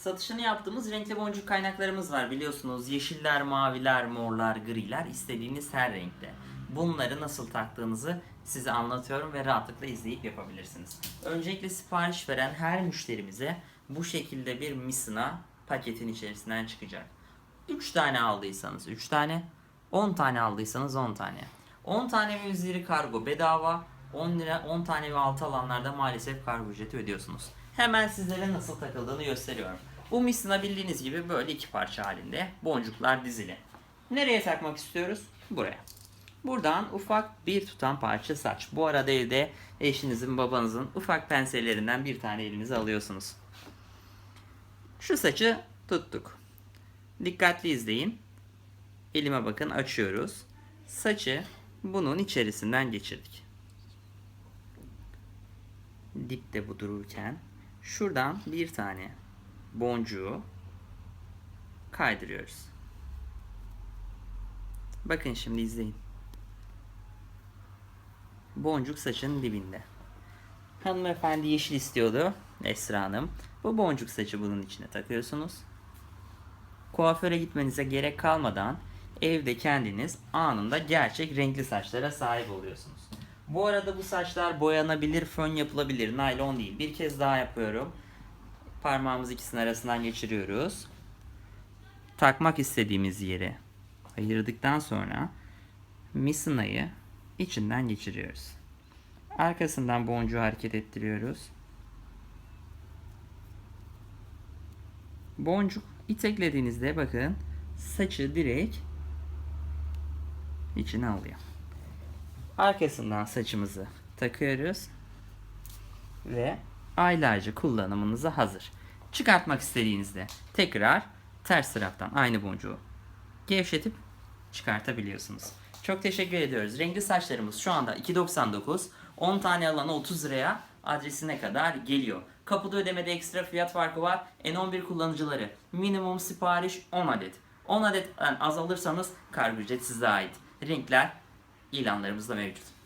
Satışını yaptığımız renkli boncuk kaynaklarımız var biliyorsunuz. Yeşiller, maviler, morlar, griler istediğiniz her renkte. Bunları nasıl taktığınızı size anlatıyorum ve rahatlıkla izleyip yapabilirsiniz. Öncelikle sipariş veren her müşterimize bu şekilde bir misina paketin içerisinden çıkacak. 3 tane aldıysanız 3 tane, 10 tane aldıysanız 10 tane. 10 tane ve üzeri kargo bedava, 10 lira 10 tane ve altı alanlarda maalesef kargo ödüyorsunuz. Hemen sizlere nasıl takıldığını gösteriyorum. Bu misina bildiğiniz gibi böyle iki parça halinde boncuklar dizili. Nereye takmak istiyoruz? Buraya. Buradan ufak bir tutan parça saç. Bu arada evde eşinizin, babanızın ufak pensellerinden bir tane elinize alıyorsunuz. Şu saçı tuttuk. Dikkatli izleyin. Elime bakın açıyoruz. Saçı bunun içerisinden geçirdik. Dipte bu dururken şuradan bir tane boncuğu kaydırıyoruz. Bakın şimdi izleyin. Boncuk saçın dibinde. Hanımefendi yeşil istiyordu. Esra Hanım. Bu boncuk saçı bunun içine takıyorsunuz. Kuaföre gitmenize gerek kalmadan evde kendiniz anında gerçek renkli saçlara sahip oluyorsunuz. Bu arada bu saçlar boyanabilir, fön yapılabilir. Naylon değil. Bir kez daha yapıyorum. Parmağımız ikisinin arasından geçiriyoruz. Takmak istediğimiz yere ayırdıktan sonra misinayı içinden geçiriyoruz. Arkasından boncuğu hareket ettiriyoruz. Boncuk iteklediğinizde bakın saçı direkt içine alıyor. Arkasından saçımızı takıyoruz ve aylarca kullanımınıza hazır. Çıkartmak istediğinizde tekrar ters taraftan aynı boncuğu gevşetip çıkartabiliyorsunuz. Çok teşekkür ediyoruz. Renkli saçlarımız şu anda 2.99. 10 tane alana 30 liraya adresine kadar geliyor. Kapıda ödemede ekstra fiyat farkı var. N11 kullanıcıları minimum sipariş 10 adet. 10 adetten az alırsanız kargo ücret size ait. Renkler ilanlarımızda mevcut.